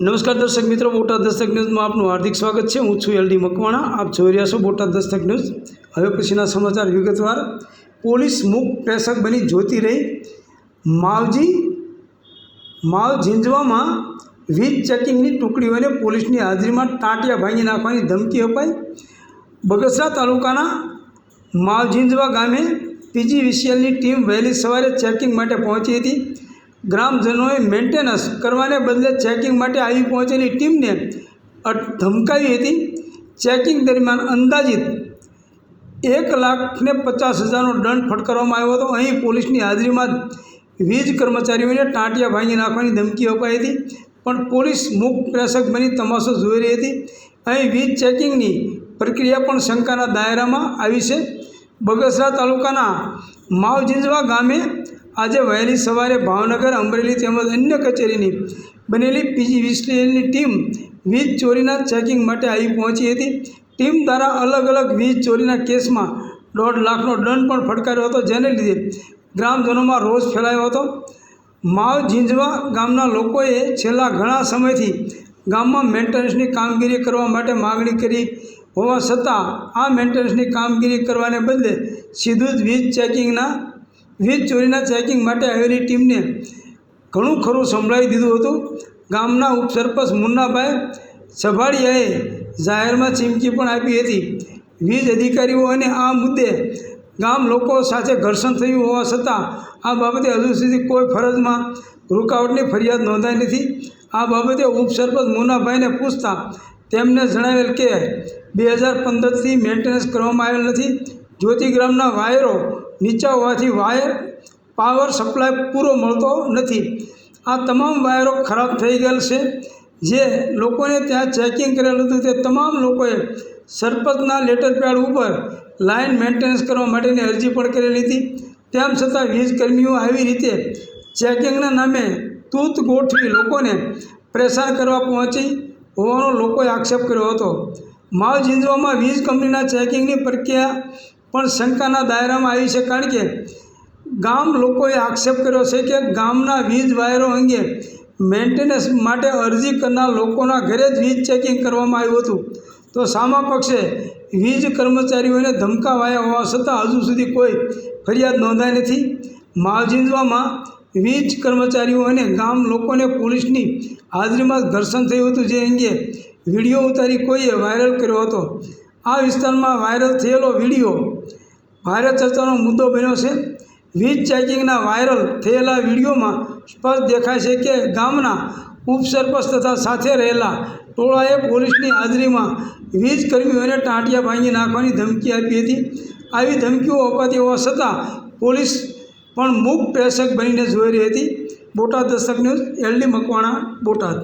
નમસ્કાર દર્શક મિત્રો, બોટાદ દસ્તક ન્યૂઝમાં આપનું હાર્દિક સ્વાગત છે. હું છું એલડી મકવાણા. આપ જોઈ રહ્યા છો બોટાદ દસ્તક ન્યૂઝ. હવે પછીના સમાચાર વિગતવાર. પોલીસ મુક પ્રેષક બની જોતી રહી. માવજી, માવ ઝીંઝવામાં વીજ ચેકિંગની ટુકડીઓને પોલીસની હાજરીમાં ટાંટિયા ભાંગી નાખવાની ધમકી અપાઈ. બગસરા તાલુકાના માવ ઝીંઝવા ગામે પીજીવીસીએલની ટીમ વહેલી સવારે ચેકિંગ માટે પહોંચી હતી. ગ્રામજનોએ મેન્ટેનન્સ કરવાને બદલે ચેકિંગ માટે આવી પહોંચેલી ટીમને ધમકાવી હતી. ચેકિંગ દરમિયાન અંદાજિત એક લાખને પચાસ હજારનો દંડ ફટકારવામાં આવ્યો હતો. અહીં પોલીસની હાજરીમાં વીજ કર્મચારીઓને ટાંટિયા ભાંગી નાખવાની ધમકી અપાઈ હતી. પણ પોલીસ મુક પ્રેષક બની તમાશો જોઈ રહી હતી. અહીં વીજ ચેકિંગની પ્રક્રિયા પણ શંકાના દાયરામાં આવી છે. બગસરા તાલુકાના માવજીંજવા ગામે આજે વહેલી સવારે ભાવનગર, અમરેલી તેમજ અન્ય કચેરીની બનેલી પીજી વિસલેની ટીમ વીજ ચોરીના ચેકિંગ માટે આવી પહોંચી હતી. ટીમ દ્વારા અલગ અલગ વીજ ચોરીના કેસમાં દોઢ લાખનો દંડ પણ ફટકાર્યો હતો, જેને લીધે ગ્રામજનોમાં રોષ ફેલાયો હતો. માવ ઝીંઝવા ગામના લોકોએ છેલ્લા ઘણા સમયથી ગામમાં મેન્ટેનન્સની કામગીરી કરવા માટે માગણી કરી હોવા છતાં આ મેન્ટેનન્સની કામગીરી કરવાને બદલે સીધું જ વીજ ચેકિંગના વીજ ચોરીના ચેકિંગ માટે આવેલી ટીમને ઘણું ખરું સંભળાવી દીધું હતું. ગામના ઉપસરપંચ મુન્નાભાઈ સભાડિયાએ જાહેરમાં ચીમકી પણ આપી હતી. વીજ અધિકારીઓ અને આ મુદ્દે ગામ લોકો સાથે ઘર્ષણ થયું હોવા છતાં આ બાબતે હજુ સુધી કોઈ ફરજમાં રૂકાવટની ફરિયાદ નોંધાઈ નથી. આ બાબતે ઉપસરપંચ મુન્નાભાઈને પૂછતા તેમને જણાવેલ કે, બે હજાર પંદરથી મેન્ટેનન્સ કરવામાં આવેલ નથી. જ્યોતિગ્રામના વાયરો નીચા હોવાથી વાયર પાવર સપ્લાય પૂરો મળતો નથી. આ તમામ વાયરો ખરાબ થઈ ગયેલ છે. જે લોકોને ત્યાં ચેકિંગ કરેલું હતું તે તમામ લોકોએ સરપંચના લેટર પેડ ઉપર લાઇન મેન્ટેનન્સ કરવા માટેની અરજી પણ કરેલી હતી. તેમ છતાં વીજ કર્મીઓ આવી રીતે ચેકિંગના નામે તૂત ગોઠવી લોકોને પરેશાન કરવા પહોંચી હોવાનો લોકોએ આક્ષેપ કર્યો હતો. માલ ઝીંઝવામાં વીજ કંપનીના ચેકિંગની પ્રક્રિયા પણ શંકાના દાયરામાં આવી છે કારણ કે ગામ લોકોએ આક્ષેપ કર્યો છે કે ગામના વીજ વાયરો અંગે મેન્ટેનન્સ માટે અરજી કરનાર લોકોના ઘરે જ વીજ ચેકિંગ કરવામાં આવ્યું હતું. તો સામા પક્ષે વીજ કર્મચારીઓને ધમકાવાયા હોવા છતાં હજુ સુધી કોઈ ફરિયાદ નોંધાઈ નથી. માવજીંદવામાં વીજ કર્મચારીઓ અને ગામ લોકોને પોલીસની હાજરીમાં ઘર્ષણ થયું હતું, જે અંગે વીડિયો ઉતારી કોઈએ વાયરલ કર્યો હતો. આ વિસ્તારમાં વાયરલ થયેલો વીડિયો ભારે ચર્ચાનો મુદ્દો બન્યો છે. વીજ ચેકિંગના વાયરલ થયેલા વિડીયોમાં સ્પષ્ટ દેખાય છે કે ગામના ઉપસરપંચ તથા સાથે રહેલા ટોળાએ પોલીસની હાજરીમાં વીજ કર્મીઓને ટાંટિયા ભાંગી નાખવાની ધમકી આપી હતી. આવી ધમકીઓ અપાતી હોવા છતાં પોલીસ પણ મૂક પ્રેષક બનીને જોઈ રહી હતી. Botad Dastak news, LD Makwana, Botad.